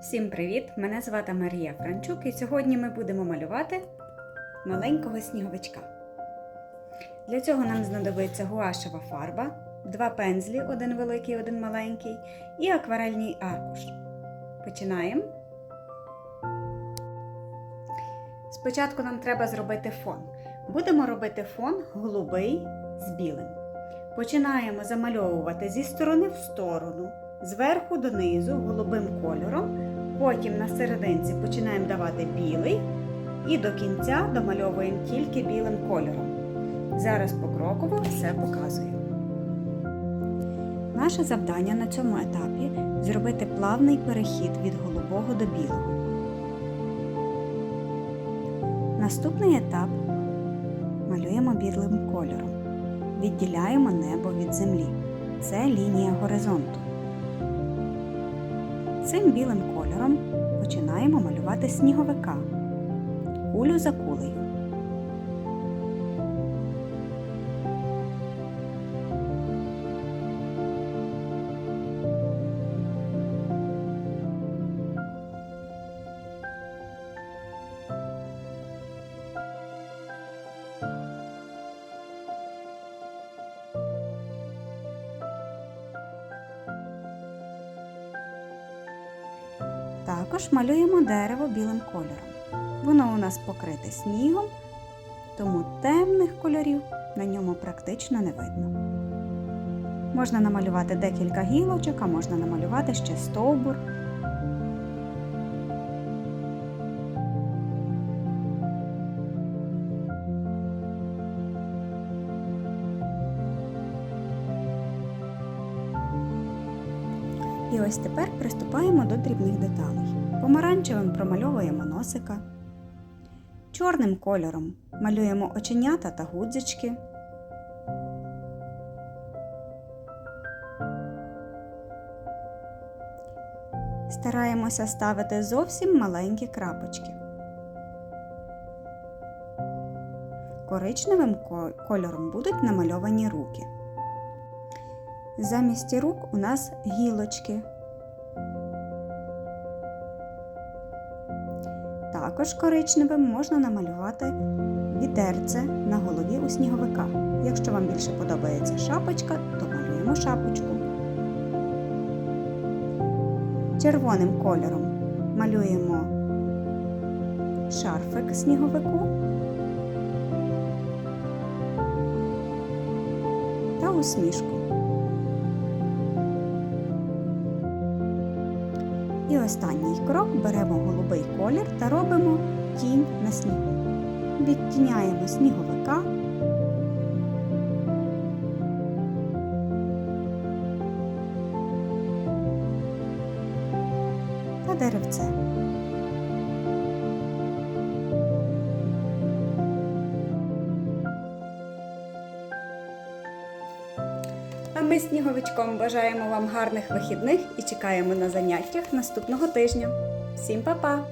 Всім привіт! Мене звати Марія Франчук і сьогодні ми будемо малювати маленького сніговичка. Для цього нам знадобиться гуашева фарба, два пензлі, один великий, один маленький, і акварельний аркуш. Починаємо. Спочатку нам треба зробити фон. Будемо робити фон голубий з білим. Починаємо замальовувати зі сторони в сторону, зверху донизу голубим кольором. Потім на серединці починаємо давати білий і до кінця домальовуємо тільки білим кольором. Зараз покроково все показую. Наше завдання на цьому етапі зробити плавний перехід від голубого до білого. Наступний етап малюємо білим кольором. Відділяємо небо від землі. Це лінія горизонту. Цим білим кольором починаємо малювати сніговика, кулю за кулею. Також малюємо дерево білим кольором. Воно у нас покрите снігом, тому темних кольорів на ньому практично не видно. Можна намалювати декілька гілочок, а можна намалювати ще стовбур. І ось тепер приступаємо до дрібних деталей. Помаранчевим промальовуємо носика. Чорним кольором малюємо оченята та гудзички. Стараємося ставити зовсім маленькі крапочки. Коричневим кольором будуть намальовані руки. Замість рук у нас гілочки. Також коричневим можна намалювати вітерце на голові у сніговика. Якщо вам більше подобається шапочка, то малюємо шапочку. Червоним кольором малюємо шарфик сніговику та усмішку. І останній крок беремо голубий колір та робимо тінь на снігу. Відтіняємо сніговика. Та деревце. А ми сніговичком бажаємо вам гарних вихідних і чекаємо на заняттях наступного тижня. Всім па-па!